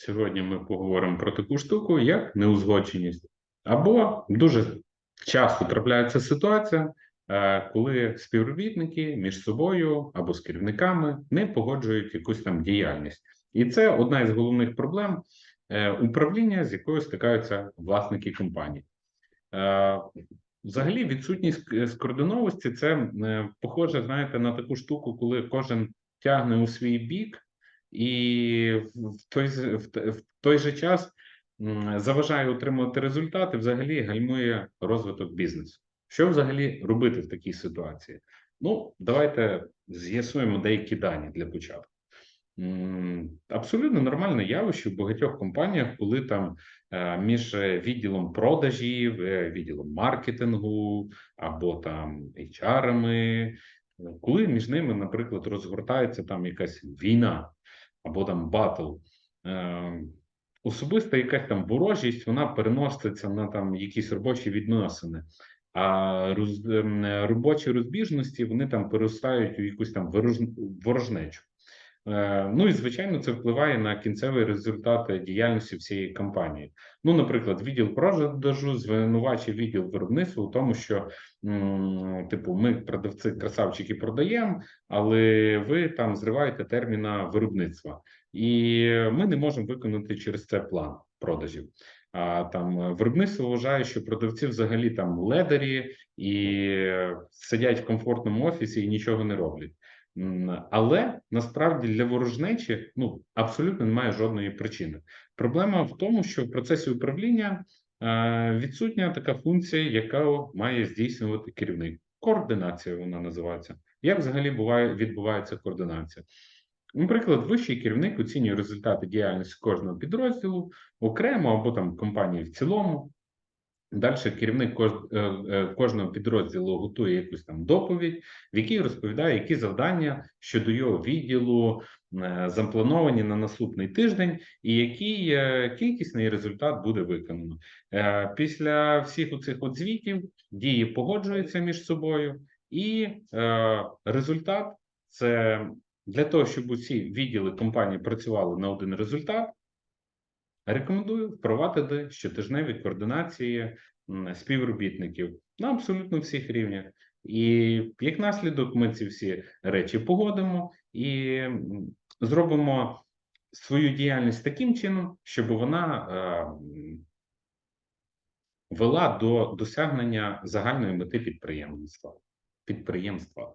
Сьогодні ми поговоримо про таку штуку, як неузгодженість. Або дуже часто трапляється ситуація, е, коли співробітники між собою або з керівниками не погоджують якусь там діяльність. І це одна із головних проблем е, управління, з якою стикаються власники компаній. Е, Взагалі, відсутність скоординованості це похоже, знаєте, на таку штуку, коли кожен тягне у свій бік, і в той, в, той же час заважає отримувати результати, взагалі гальмує розвиток бізнесу. Що взагалі робити в такій ситуації? Ну, давайте з'ясуємо деякі дані для початку. Абсолютно нормальне явище в багатьох компаніях, коли там е, між відділом продажів, е, відділом маркетингу або там HR-ами, коли між ними, наприклад, розгортається там якась війна або там батл, е, особиста якась там ворожість, вона переноситься на там якісь робочі відносини. А роз, ем, робочі розбіжності вони там переростають у якусь там ворож- ворожнечу. Е, Ну і звичайно, це впливає на кінцевий результат діяльності всієї компанії. Ну, наприклад, відділ продажу звинувачує відділ виробництва у тому, що типу, ми продавці красавчики продаємо, але ви там зриваєте терміна виробництва, і ми не можемо виконати через це план продажів. А там виробництво вважає, що продавці взагалі там ледарі і е, сидять в комфортному офісі і нічого не роблять. Але насправді для ворожнечі ну абсолютно немає жодної причини. Проблема в тому, що в процесі управління е, відсутня така функція, яка має здійснювати керівник. Координація вона називається. Як взагалі буває відбувається координація? Наприклад, вищий керівник оцінює результати діяльності кожного підрозділу окремо або там компанії в цілому. Далі керівник е, е, кожного підрозділу готує якусь там доповідь, в якій розповідає, які завдання щодо його відділу е, заплановані на наступний тиждень, і який кількісний результат буде виконано. Після всіх оцих от звітів дії погоджуються між собою, і результат це для того, щоб усі відділи компанії працювали на один результат. Рекомендую впровадити щотижневі координації співробітників на абсолютно всіх рівнях. І як наслідок, ми ці всі речі погодимо і зробимо свою діяльність таким чином, щоб вона е, вела до досягнення загальної мети підприємництва. Підприємства.